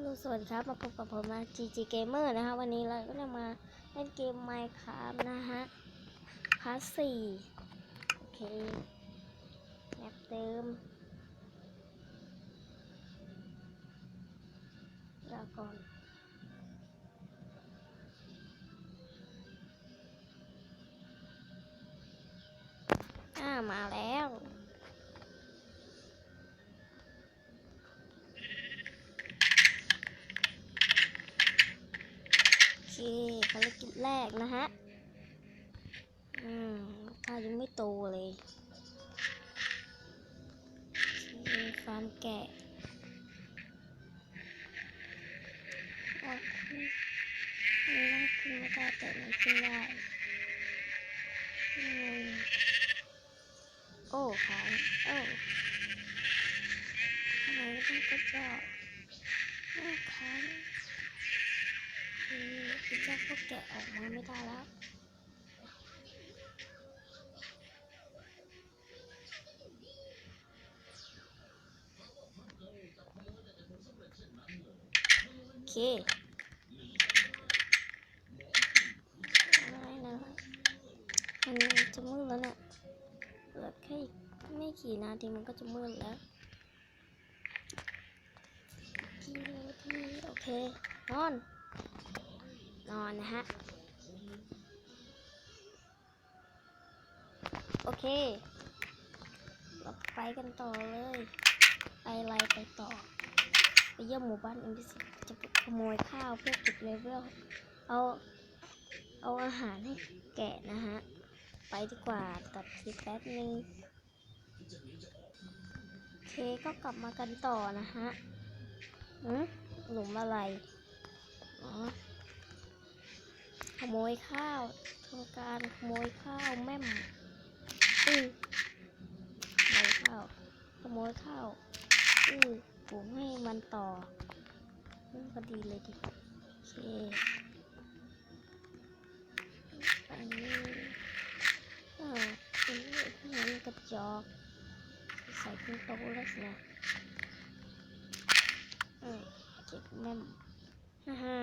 ฮัลโหลสวัสดีครับมาพบกับผมนะ GG Gamer นะฮะวันนี้เราก็จะมาเล่นเกม Minecraft นะฮะพาร์ทสี่โอเคแมปเดิมรอก่อนอ่ามาแล้วารกิจแรกนะฮะ อืมข้ายังไม่โตเลยฟาร์มแกะนี่นั่งขึ้นไม่ได้แต่นี่ขึ้นได้โอ้ขายโอ้ทำไมต้องกระจอกโอ้ขาย คือเจ้าพวกแกะออกมาไม่ได้แล้วโอเคอะไรนะมันจะมืดแล้วเนี่ยเหลือแค่ไม่กี่นาทีมันก็จะมืดแล้วกี่นาทีโอเคนอน นอนนะฮะ โอเค เราไปกันต่อเลย ไปไล่ไปต่อ ไปเยี่ยมหมู่บ้านเอ็มพีซีจะไปขโมยข้าวเพื่อเก็บเลเวล เอา เอาอาหารให้แกะนะฮะ ไปดีกว่าตัดคลิปแป๊บนึงโอเคก็กลับมากันต่อนะฮะอืมหลุมอะไร อ๋อ ขโมยข้าวทำการขโมยข้าวแม่มอือขโมยข้าวขโมยข้าวอือปลูกให้มันต่ออืมพอดีเลยดิโอเคอันนี้อ่าอันนี้งั้นกระจอกใส่ขึ้นโต๊ะแล้วสินะอืมเก็บแม่มฮ่าฮ่า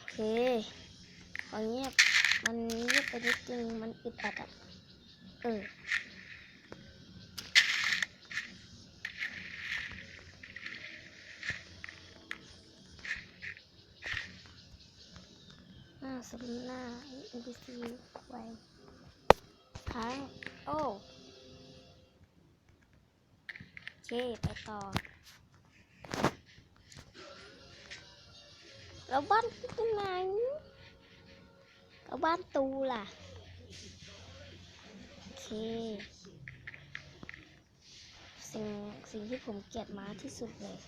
โอ เคขอเงียบ มันเงียบไปนิดนึงมันอึดอัดอะ เออหน้าสมหน้า NPC ไว้ค้างโอ้ โอเค ไปต่อ แล้วบ้านพี่เป็นแล้วบ้านตูล่ะ โอเค สิ่งสิ่งที่ผมเกลียดม้าที่สุดเลย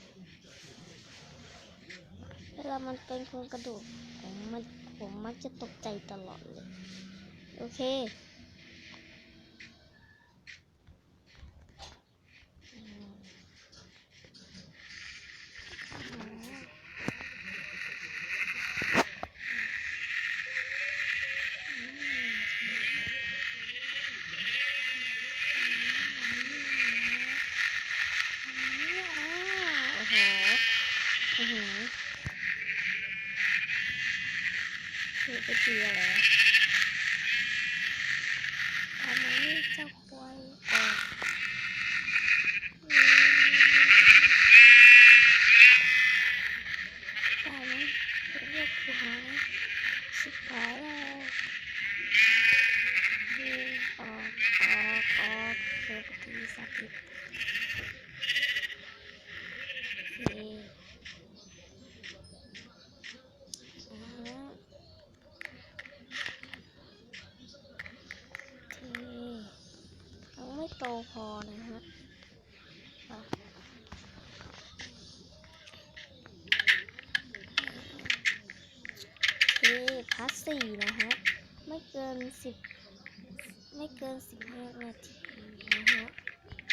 เวลามันเป็นโครงกระดูกผมมันผมมักจะตกใจตลอดเลย โอเคอืมอ๋อ โอ้โหโอ้โห คือไปตีอะไรวะทำไมเจ้าควายออกอืมได้ไหมเรียกกูหายสิบหายแล้วอืมออกออกออกเธอปฏิสัตว์อีก โอเคอ่าฮะโอเคยังไม่โตพอนะฮะอะโอเค พาร์ทสี่นะฮะ ไม่เกินสิบไม่เกินสิบห้านาทีนะฮะ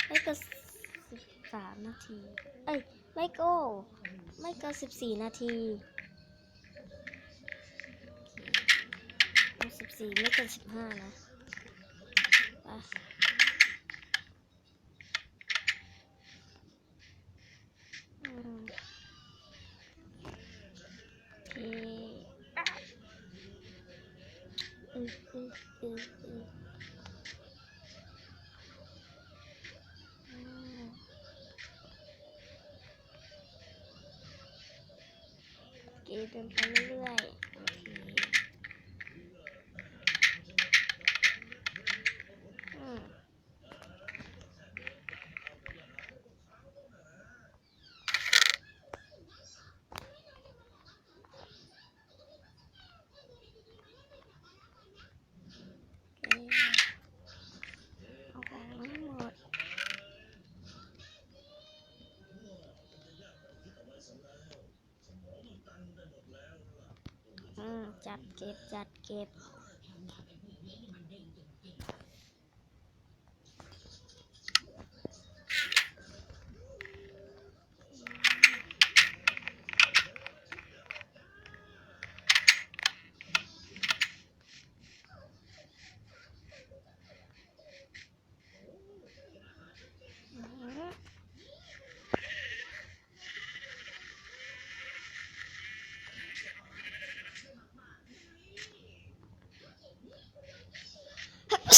ไม่เกินสิบสามนาที เอ้ย ไม่โก้ ไม่เกินสิบสี่นาทีสิบสี่ไม่เกินสิบห้านะไป อืออืออืออืมโอเคเดินไปเรื่อยๆโอเคอืม โอเคเอาของมาให้หมด อืม จัดเก็บจัดเก็บ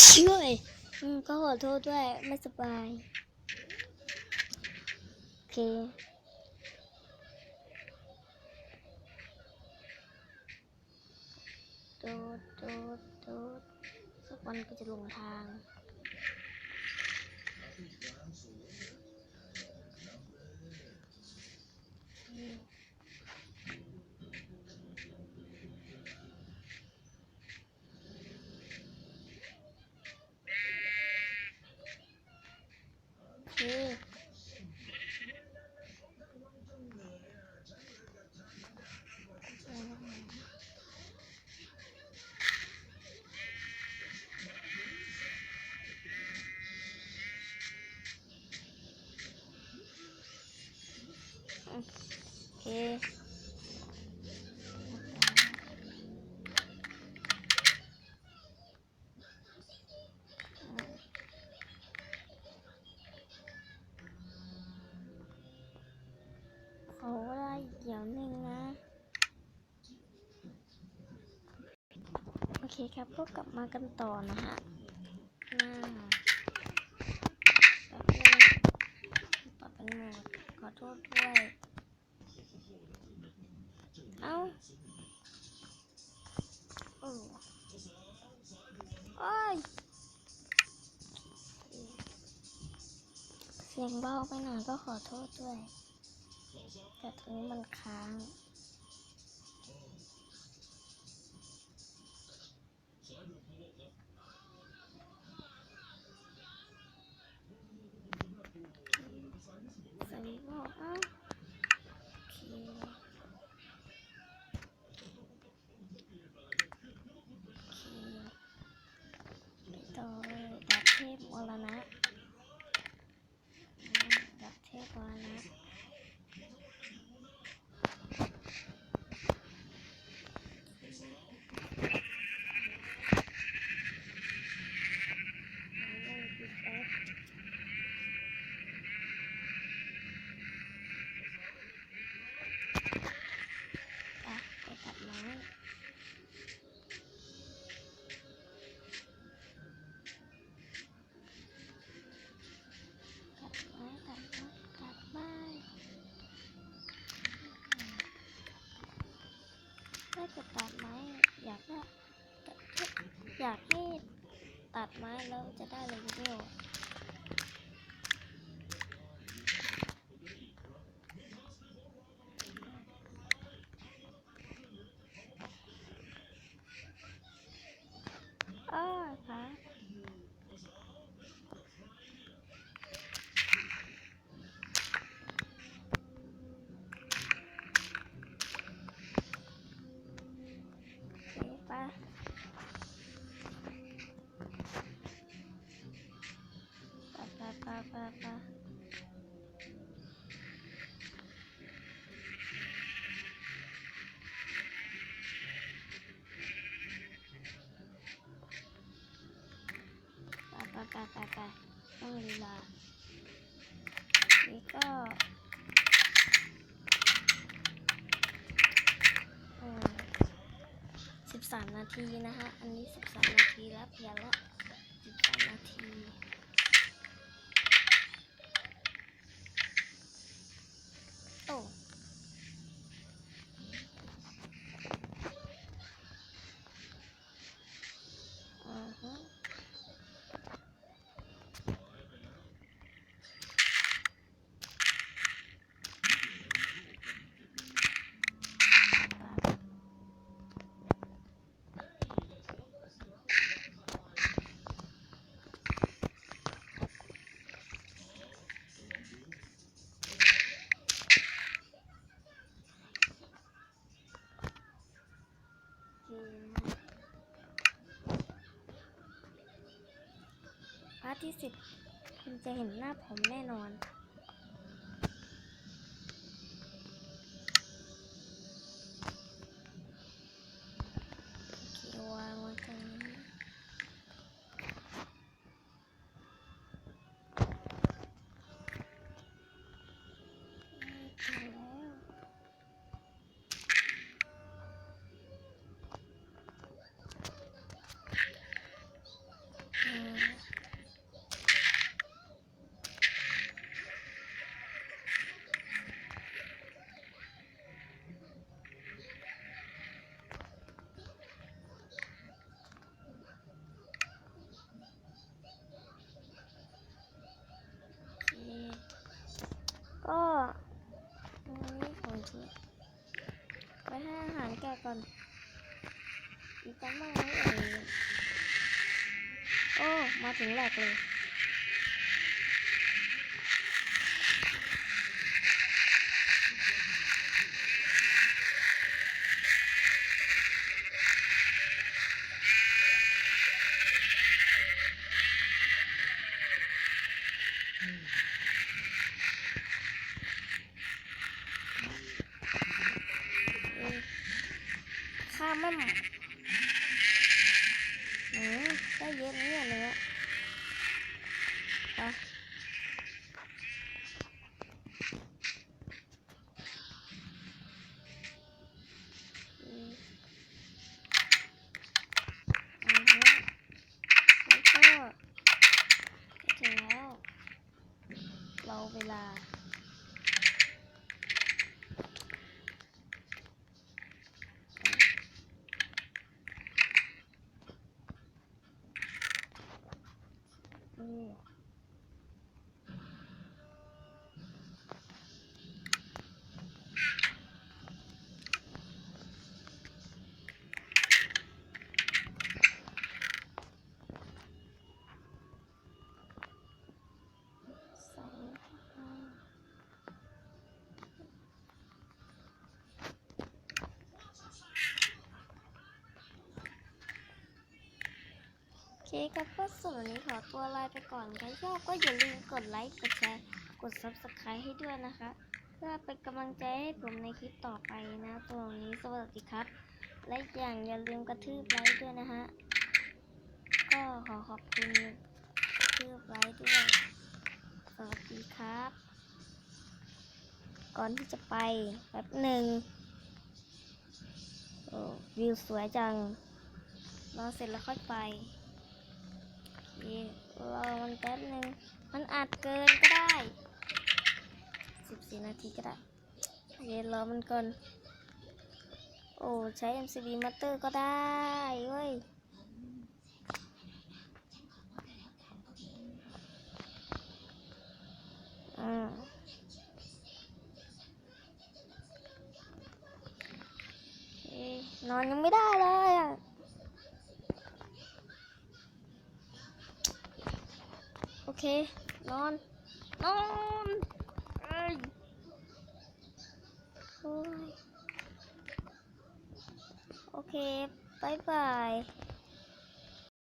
ช่วยอืมก็ขอโทษด้วย ไม่สบาย โอเคโดดโดดโดดสักวันก็จะลงทางโอ ขอเวลาอีกเดี๋ยวหนึ่งนะ โอเคครับก็กลับมากันต่อนะฮะหน้าแป๊บนึงปรับเป็นโหมดขอโทษด้วย เอ้าโอ้โอ้ยเสียงเบาไปหน่อยก็ขอโทษด้วยแต่ตรงนี้มันค้าง อยากให้ตัดไม้แล้วจะได้เลยเดียวอ้ นาทีนะฮะ อันนี้สิบสามนาทีแล้วเพียงละสิบสามนาที โอ้อือฮึโอเคนะพาร์ ที่สิบคุณจะเห็นหน้าผมแน่นอน มาถึงแหลกเลยข้ามั่มอืมได้เยอะนะเนี่ยเนื้อไปอืมอือฮึแล้วก็ถึงแล้ว เราเวลา อืมสองห้าโอเคครับก็ส่วนวันนี้ขอตัวลาไปก่อนใครชอบก็อย่าลืมกดไลค์กดแชร์กด subscribe ให้ด้วยนะคะ เพื่อเป็นกำลังใจให้ผมในคลิปต่อไปนะตัวนี้สวัสดีครับ และอย่างอย่าลืมกระทืบไลค์ด้วยนะฮะก็ขอขอบคุณกระทืบไลค์ด้วย สวัสดีครับ ก่อนที่จะไปแป๊บหนึ่งวิวสวยจังรอเสร็จแล้วค่อยไป อเครอมันแป๊บหนึ่งมันอาจเกินก็ได้สิบสี่นาทีก็ได้โอเครอมันก่อน โอ้ใช้ MCB Master ก็ได้เว้ยอ่าโอเคนอนยังไม่ได้เลยอะ โอเค นอน นอนเอ้ยโอ้ยโอเคบายบาย